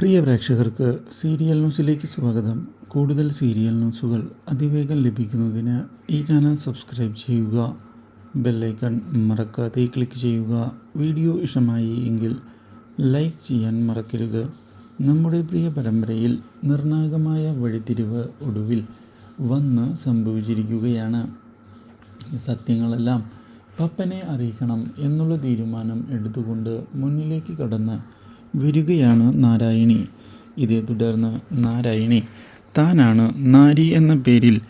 പ്രിയ പ്രേക്ഷകർക്ക് സീരിയൽ ന്യൂസിലേക്ക് സ്വാഗതം. കൂടുതൽ സീരിയൽ ന്യൂസുകൾ അതിവേഗം ലഭിക്കുന്നതിന് ഈ ചാനൽ സബ്സ്ക്രൈബ് ചെയ്യുക ബെല്ലൈക്കൺ മറക്കാതെ ക്ലിക്ക് ചെയ്യുക. വീഡിയോ ഇഷ്ടമായി എങ്കിൽ ലൈക്ക് ചെയ്യാൻ മറക്കരുത്. നമ്മുടെ പ്രിയ പരമ്പരയിൽ നിർണായകമായ വഴിത്തിരിവ് ഒടുവിൽ വന്ന് സംഭവിച്ചിരിക്കുകയാണ്. സത്യങ്ങളെല്ലാം പപ്പനെ അറിയിക്കണം എന്നുള്ള തീരുമാനം എടുത്തുകൊണ്ട് മുന്നിലേക്ക് കടന്ന് വരികയാണ് നാരായണി. ഇതേ തുടർന്ന് നാരായണി താനാണ് നാരി എന്ന പേരിൽ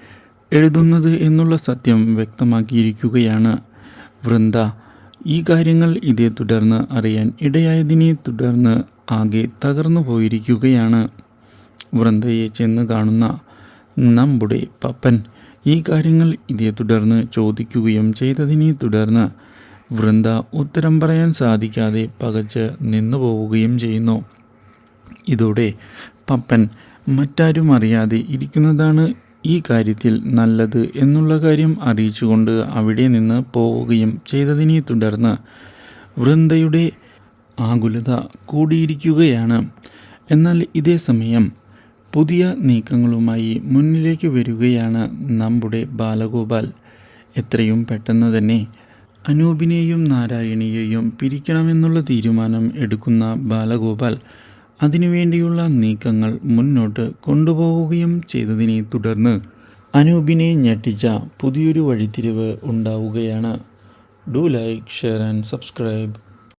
എഴുതുന്നത് എന്നുള്ള സത്യം വ്യക്തമാക്കിയിരിക്കുകയാണ്. വൃന്ദ ഈ കാര്യങ്ങൾ ഇതേ തുടർന്ന് അറിയാൻ ഇടയായതിനെ തുടർന്ന് ആകെ തകർന്നു പോയിരിക്കുകയാണ്. വൃന്ദയെ ചെന്ന് കാണുന്ന നമ്മുടെ പപ്പൻ ഈ കാര്യങ്ങൾ ഇതേ തുടർന്ന് ചോദിക്കുകയും ചെയ്തതിനെ തുടർന്ന് വൃന്ദ ഉത്തരം പറയാൻ സാധിക്കാതെ പകച്ച് നിന്നു പോവുകയും ചെയ്യുന്നു. ഇതോടെ പപ്പൻ മറ്റാരും അറിയാതെ ഇരിക്കുന്നതാണ് ഈ കാര്യത്തിൽ നല്ലത് എന്നുള്ള കാര്യം അറിയിച്ചുകൊണ്ട് അവിടെ നിന്ന് പോവുകയും ചെയ്തതിനെ തുടർന്ന് വൃന്ദയുടെ ആകുലത കൂടിയിരിക്കുകയാണ്. എന്നാൽ ഇതേ സമയം പുതിയ നീക്കങ്ങളുമായി മുന്നിലേക്ക് വരികയാണ് നമ്മുടെ ബാലഗോപാൽ. എത്രയും പെട്ടെന്ന് തന്നെ അനൂപിനെയും നാരായണിയെയും പിരിക്കണമെന്നുള്ള തീരുമാനം എടുക്കുന്ന ബാലഗോപാൽ അതിനുവേണ്ടിയുള്ള നീക്കങ്ങൾ മുന്നോട്ട് കൊണ്ടുപോവുകയും ചെയ്തതിനെ തുടർന്ന് അനൂപിനെ ഞെട്ടിച്ച പുതിയൊരു വഴിത്തിരിവ് ഉണ്ടാവുകയാണ്. Do like share and subscribe.